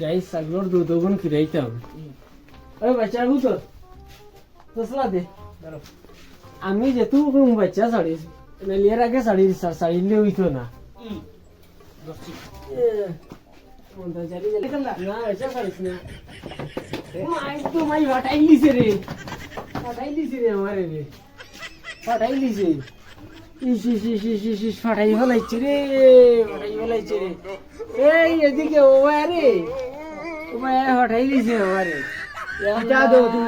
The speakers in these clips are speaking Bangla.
যাই ছাগলর দুধ গুণ খিরাইতাম ওই বাচ্চা তো তসলা দে আমি যেহেতু বাচ্চা শাড়ি লিয়ার আগে শাড়ি শাড়ি লিয়ে হইতো না। না বাচ্চা শাড়িস না। তো মাই হটাই লিছে রে। হটাই লিছে রে আমারে রে। হটাই লিছে ইস ইস ইস ইস ইস ইস ফাটাই ফেলাইছে রে ফাটাই ফেলাইছে রে। এই এদিকে ও রে ও মায়া হটাই লিছে আমারে যা তুমি।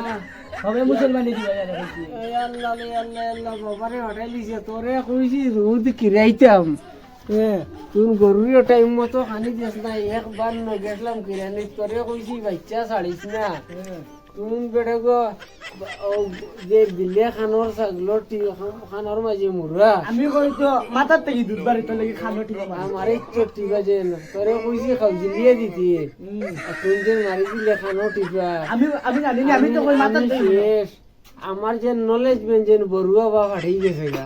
হবে মুসলমানি দিবা জানে কইছি। আল্লাহ আল্লাহ আল্লাহ বাবারে হটাই লিছে তোরে কইছি রোদ কিরাইতাম। হ্যাঁ তুই গরুর টাইম মতো খানি দিস না একবার না গেছিলাম কিরানি তোরে কইছি বাচ্চা ছাড়িস না। তুই বেটা গো? যে বিলে খানোর ছাগলর খানোর মাঝে মুরা আমি কই তো মাথার থেকে দুধ বাড়ি তো লাগি খানো ঠিক আমার তো ঠিক আছে তোরে কইছি খাওজি লিয়ে দিতি তুই যে মারি দিলে খানো টিপা আমি আমি জানি আমি তো কই মাথার থেকে আমার যে নলেজ মেন যে বড়ুয়া বা ফাটাই গেছে গা।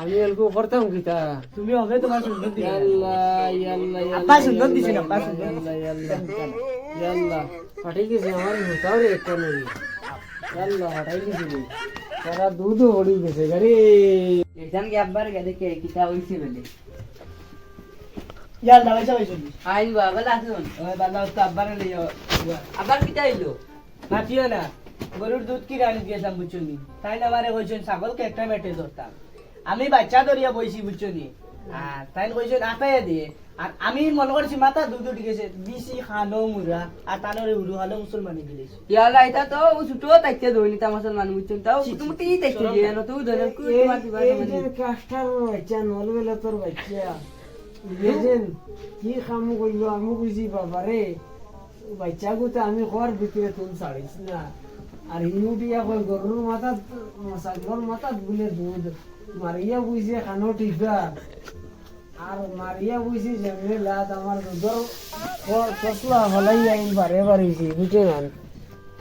আমি এলকো করতাম কিতা তুমি হবে তোমার সুন্দর দিবা ইয়াল্লাহ ইয়াল্লাহ আব্বা সুন্দর দিছেন, আব্বা সুন্দর ইয়াল্লাহ ইয়াল্লাহ ইয়াল্লাহ ফাটাই গেছে আমার হতাও রে একটা নই। ইয়াল্লাহ ফাটাই গেছে রে। সারা দুধ পড়ি গেছে গাড়ি এখান কি আব্বার গে দেখে কিতা হইছে বলে? ইয়ার দাবাই চাবাই চলি আই বাবা লাসুন ওই বাবা তো আব্বারে লইও আবার কিতা হইল? মাতিও না গরুর দুধ কি রানি দিয়েছিলাম বুঝছনি তাই না আমারে কইছেন ছাগলকে একটা মেটে ধরতাম। আমি বাচ্চা ধরিয়া বইছি বুঝছনি আর তাই কইছেন আটাইয়া দিয়ে আর আমি মনে করছি মাথা দুধ উঠে গেছে। দিছি খানো মুরা আর তানরে উড়ু হালো মুসলমানি দিলেছি ইয়ালা এটা তো ছুটো তাইতে দইনি তা মুসলমান বুঝছেন তাও কুটুমুটি তাইতে দিয়ে না তো ধরে কু তোমার কাস্টার বাচ্চা নলবেলা তোর বাচ্চা বুঝেছেন কি কাম করল আমি বুঝি বাবারে বাচ্চা গুতে আমি ঘর ভিতরে তুল ছাড়িস না। আর ইনুটিয়া কই গরুর মাথা ছাগলর মাথা বলে দুধ। মারিয়া বুঝে খানো টিপা। আর মারিয়া বুঝি যেমনি লাত আমার দুধর ফসলা হলাই আইন বারে বাড়িছি না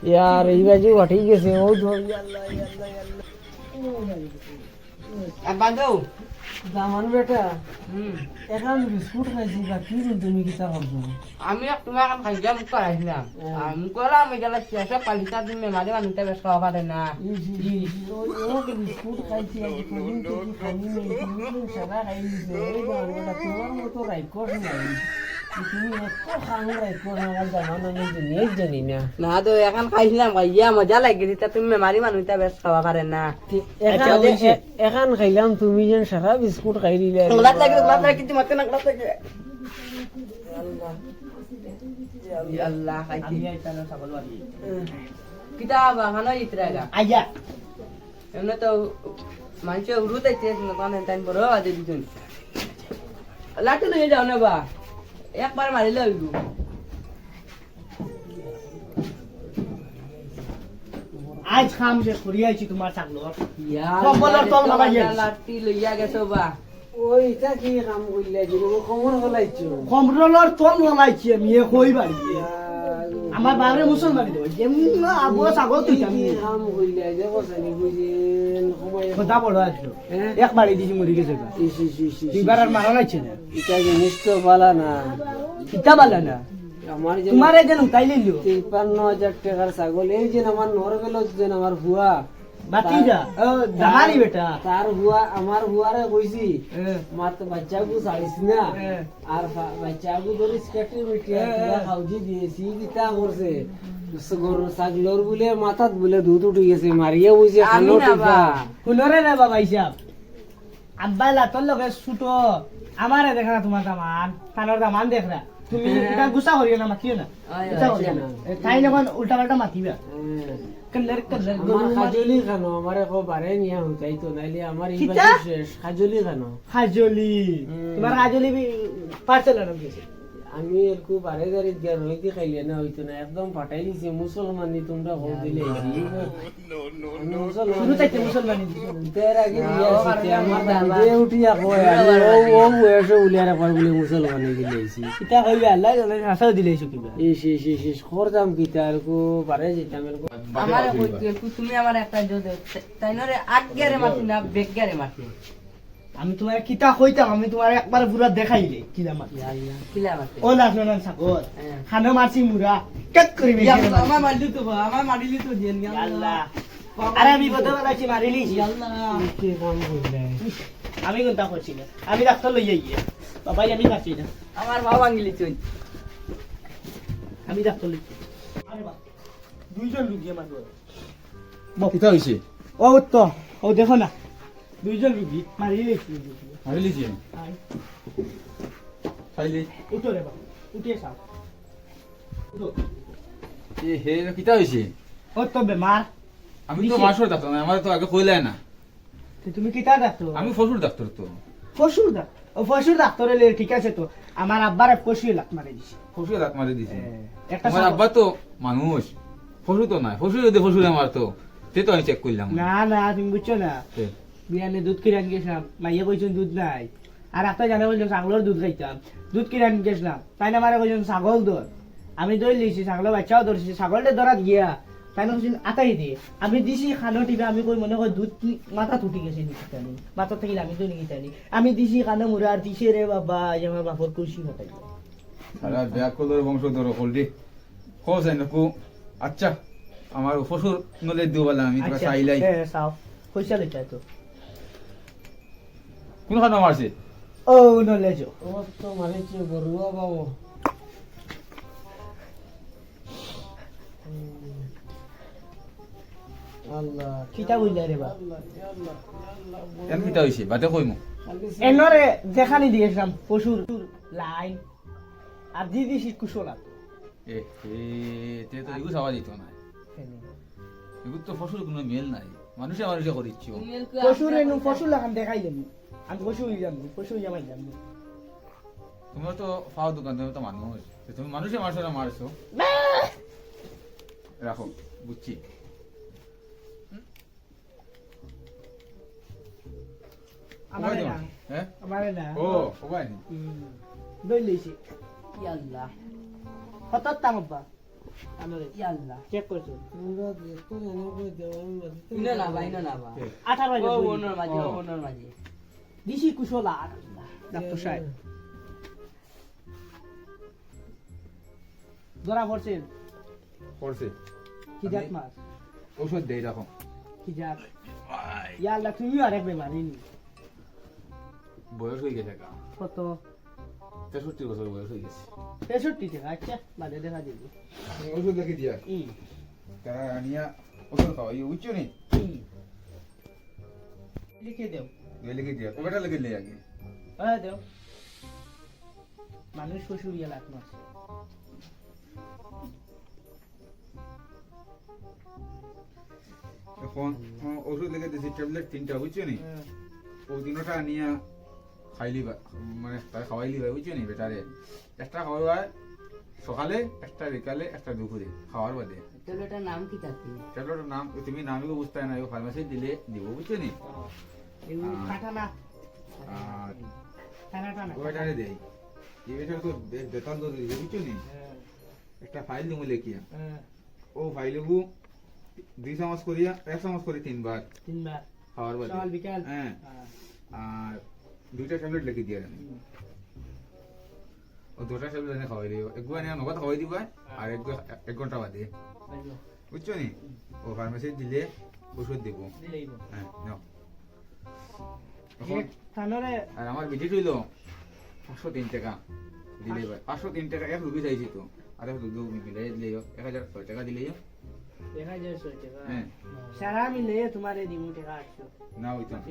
ইয়ার এই বাজু ঘটি গেছে ও ধর আব্বা দামান বেটা। এখন বিস্কুট খাইছি বা কি তুমি কিতা করছ আমি তোমার কাম খাইলাম করাইছিলাম আমি কলাম এগুলা শেষে পালিতা তুমি মাঝে মানুষটা বেশ খাওয়া পারে না। বিস্কুট খাইছি আজ কদিন থেকে খাইনি সারা তোমার মতো রাইকস নাই। না তো এখন খাইছিলাম মজা তুমি মারি মানুষটা বেশ খাওয়া পারে না। এখন খাইলাম তুমি যেন সারা বিস্কুট খাই দিলে। আল্লাহ আইয়া। এমনি তো মানুষ উড়ু তাইতে কারণ টাইম বড় আছে দুজন। লইয়ে যাও না বা? একবার মারিলে হইব আজ খাম যে করি আইছি তোমার ছাগলর। কম্বলের তল নামাই লাটি লইয়া গেছো বা। ওইটা কি কাম কইলা কি খবর হলাইছো কমরলর তল নলাইছি আমি এ কই বাড়ি? আমার বাবারে মুসলমান দেব যেমন আবু ছাগল তুই আমি কাম করলে যে বসানি বুঝেন কথা বড় আসলো হ্যাঁ? দিছি মরি গেছে গা। ইস ইস ইস ইস। দুইবার আর মারা লাগছে না। এটা জিনিস তো বালা না। কিতা বালা না। আমার যে তোমার যেন উঠাই লিলো তিপ্পান্ন হাজার টাকার ছাগল। এই যে আমার নরবেল যে আমার হুয়া বাতি যা ও দামারি বেটা। তার হুয়া আমার হুয়ারে কইছি মাত বাচ্চাগু ছাড়িস না। আর ফা- বাচ্চাগু ধরে স্কেটে মিটিয়া কিবা খাউজি দিয়েছি কিতা করছে? গরু ছাগলর বলে মাথাত বলে দুধ উঠে গেছে মারিয়া বুঝে আমি খালো না টিপা। বা রে বাবা হিসাব আব্বা লাতর লগে ছুটো। আমারে দেখা না তোমার দামান। কানোর দামান দেখ। না তুমি এটা গুসা করিও না মাতিও না। গুসা করিও না। তাই যখন উল্টা পাল্টা মাতিবা কলর কল্লার আমার খাজলি খানো আমার একো বারে নিয়া হুতাই তো নাইলে আমার এই শেষ খাজলি খানো খাজলি। তোমার খাজলি পার্সেল আনো গেছে আমি এরকু বারে দাঁড়িয়ে গিয়ে রইতে খাইলে না হইতো না একদম পাঠাই দিছি মুসলমানি তোমরা হোক দিলে আগে তুমি আমার একটা জোদে তাই নরে আগেরে মাতি না বেগেরে মাতি আমি তোমার কিতা কইতাম? আমি তোমার একবার পুরা দেখাইলে। কিলা মার ইয়া আল্লাহ কিলা মারতে ও লাফলো না সাগর হ্যাঁ। খানো মারছি মুরা। কেক করে বেশি আমার মারলি তো বা, আমার মারলি তো ইয়া আল্লাহ আরে আমি বদল আছি মারিলি আল্লাহ কি কাম করলে আমি কোনটা করছি না? আমি ডাক্তার লইয়া গিয়ে বাবাই আমি পাচ্ছি না। আমার ভাব ভাঙিলি তুই আমি ডাক্তার লইছি। আরে বাপ দুইজন রুগী আমার কিতা হয়েছে ও তো। ও দেখো না। দুইজন রুগী মারি লেছি মারি লিছি খাইলি? উঠো রে বাবা উঠিয়ে চাও এ হে কিতা হয়েছে ও তো বেমার। আমি তো। মাসর ডাক্তার না আমার তো আগে কইলাই না। তুমি কিতা ডাক্তার আমি ফসুর ডাক্তার তো। পশুর ডাক্তার ও ডাক্তার হলে ঠিক আছে তো। আমার আব্বার পশু লাখ মারি দিছে। ফসুর দাঁত মারি দিছে। একটা আমার আব্বা তো মানুষ। ফসু তো নাই ফসু যদি ফসুরে মারতো সে তো আমি চেক করলাম না না তুমি বুঝছ না। তে, বিয়ানে দুধ কিনে আনি গেছিলাম। মাইয়া কইছেন দুধ নাই। আর একটা জানা বলছেন ছাগলের দুধ খাইতাম। দুধ কিনে আনি গেছিলাম। তাই না মারা কইছেন ছাগল দর আমি দই লিছি ছাগলের বাচ্চাও ধরছি ছাগলটা ধরাত গিয়া। তাই না কইছেন আতাই দিয়ে আমি দিছি খানো টিপে আমি কই মনে হয় দুধ মাথা তুটি গেছে নিকিতানি মাথা থেকে আমি তো নিকিতানি আমি দিছি খানো মুরা আর দিছে রে বাবা আমার বাপর খুশি হতাই সারা ব্যাগ কলর বংশ ধর হলদি আই নকু আচ্ছা আমার ফসুর নলে দিও বলে আমি তোরা চাইলাই হ্যাঁ সাও পয়সা লইতা তো কোন খানা মারছে? ও নলে যো ও তো মারিছে বড়ুয়া বাবু আল্লাহ কিতা রে কিতা কইমু। এনরে দেখানি দিয়েছিলাম পশুর লাইন। আর দি দিছি কুশলা এ তে তো এগুলো চাওয়া যেত না। এগুলো তো ফসল কোনো মেল নাই। মানুষে মানুষে করিচ্ছ। পশুর এনু পশু লাগান আমি পশু যাম পশু তো ফাও দোকান তুমি তো মানুষ। তুমি মানুষে মানুষের মারছো। রাখো বুঝছি। আমার না। হ্যাঁ? আমার না। ও কবাই দই লইছি। আল্লাহ হঠাৎ আব্বা দিছি কুশলা ডাক্তার সাহেব। ধরা পড়ছে। করছে কি জাত মাছ? ঔষধ দেই রাখো। কি জাত? ইয়া আল্লাহ তুমিও আরেক বেমারি বয়স হয়ে গেছে কত? তেষট্টি বছর বয়স হয়ে গেছে তেষট্টি টাকা আচ্ছা বাদে দেখা দিবি ওষুধ লিখে দিয়া। তারা আনিয়া ওষুধ খাওয়া ইয়ে বুঝছ নি? লিখে দেও। লিখে দিয়া কবেটা লিখে দিলে আগে। হ্যাঁ দেও। মানুষ শ্বশুর ইয়ে লাখ এখন ওষুধ লিখে দিয়েছি ট্যাবলেট তিনটা বুঝছ নি? ও তিনটা আনিয়া খাইলি মানে তাই খাওয়াইলি ভাই বুঝছ নি বেটারে একটা খাওয়াই সকালে একটা বিকালে একটা দুপুরে খাওয়ার বাদে। ট্যাবলেটের নাম কি থাকি ট্যাবলেটের নাম তুমি নামই বুঝতে না ফার্মাসি দিলে দিব বুঝছ নি? এগুলো আহ। কাটা না আর টানা টানা ও দেই এই বেটার তো বেতন তো দিবে বুঝছ নি? হ্যাঁ, একটা ফাইল দিমু লেখিয়া হ্যাঁ, ও ফাইলবু দুই চামচ করিয়া এক চামচ করে তিনবার তিনবার খাওয়ার বাদে। সকাল বিকাল। হ্যাঁ। হ্যাঁ, আর দুইটা ট্যাবলেট লিখে দিয়ে দেন। ও দুটা ট্যাবলেট এনে খাওয়াই দিব। এক গুয়া নগদ খাওয়াই দিবা আর এক এক ঘণ্টা বাদে। বুঝছ নি? ও ফার্মেসি দিলে ওষুধ দিব। বল। হ্যাঁ নাও আর আমার হইল পাঁচশো তিন টাকা দিলে ভাই পাঁচশো তিন টাকা এক রুগী চাইছি তো। আর এক রুগী মিলাই দিলেই এক হাজার ছয় টাকা। হ্যাঁ। সারা মিলে তোমার দিমু টাকা আটশো না হইতো না।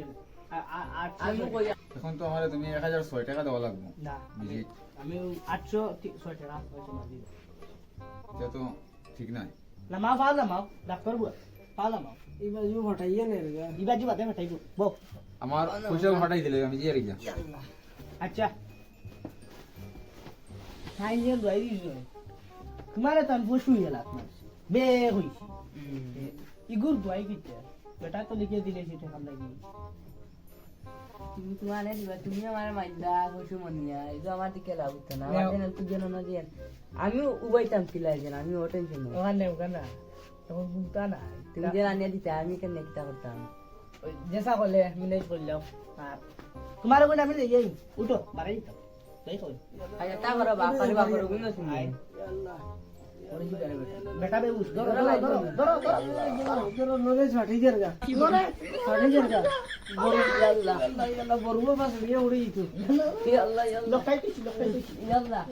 এখন তো আমার তুমি এক হাজার ছয় টাকা দেওয়া লাগবো। না আমি আটশো তি- ছয় টাকা এটা তো ঠিক নাই। না মা পাওয়া মাও। ডাক্তার বুয়া পাওয়া মাও এই বাজু হটাইয়ে নে রে বাদে ফাটাইব বউ আমার পয়সা ফাটাই দিলে আমি আচ্ছা। সাইজের দিছ। তোমারে তন বসু গেলা তোমার বে হইছি। ইগুর দোয়াই কিতে বেটা তো লিখে দিলে সেটা কাম লাগি। তুমি তোমার দিবা তুমি আমার মাইন্দা কইছো মনিয়া এটা আমার দিকে লাভ হতো না আমার দেন তুই জানো না দেন আমিও উবাইতাম কিলাই যেন আমি ও টেনশন নাই ওখানে ওখানে তখন বুঝতা না তুমি যে আনিয়া দিতে আমি কেন কিতা করতাম জেসা করলে মিনেজ করলাম আর তোমার ওখানে আমি যাই উঠো বাড়াই তো যাই কই আচ্ছা তা করো বাপারে বাপারে গুণ শুনি আয়। বেটা বে উঠ ধরো ধরো ধরো ধরো। ধরো তোর নলেজ ফাটি যার গা। ফাটি যার গা। বড় আল্লাহ আল্লাহ। বড় বাস নিয়ে উড়ে দিত আল্লাহ। লোকাই দিছি লোকাই দিছি আল্লাহ